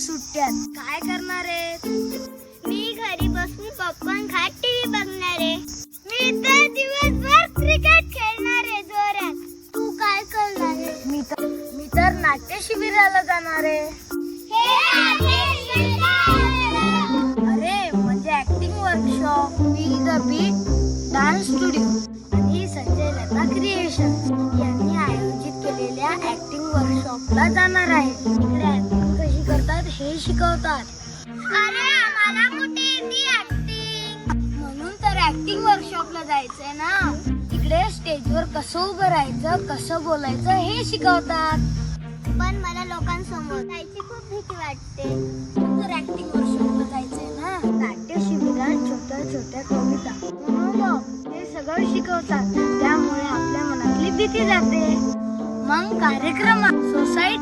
सुट्ट्यात. काय करणार आहे? मी घरी बसून पॉपकॉर्न खात टीव्ही बघणार आहे. मी तर दिवसभर क्रिकेट खेळणार आहे जोरात. तू काय करणार आहे? मी तर मी तर नाट्य शिबिराला जाणार आहे. म्हणजे ऍक्टिंग वर्कशॉप मी dance studio Sanjay Lata creation यांनी आयोजित केलेल्या ऍक्टिंग वर्कशॉपला जाणार आहे. शिकवतात. अरे आम्हाला कुठे येते ऍक्टिंग म्हणून तर ऍक्टिंग वर्कशॉपला जायचंय ना. इकडे स्टेजवर कसं उभं राहायचं कसं बोलायचं हे शिकवतात. पण मला लोकांसमोर जायची खूप भीती वाटते. तर ऍक्टिंग वर्कशॉपला जायचंय ना. नाट्य शिबिरात छोट्या छोट्या कविता. मोनोलॉग हे सगळं शिकवतात. त्यामुळे आपल्या मनातली भीती जाते. मग कार्यक्रमात सोसायटी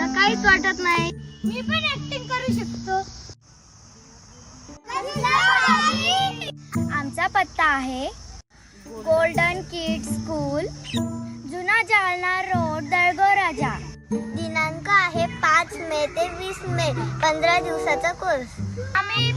मला काहीच वाटत नाही. मी पण ऍक्टिंग करू शकतो. आमचा पत्ता आहे गोल्डन किड स्कूल जुना जालना रोड दळगो राजा. दिनांक आहे पाच मे ते वीस मे पंधरा दिवसाचा कोर्स आम्ही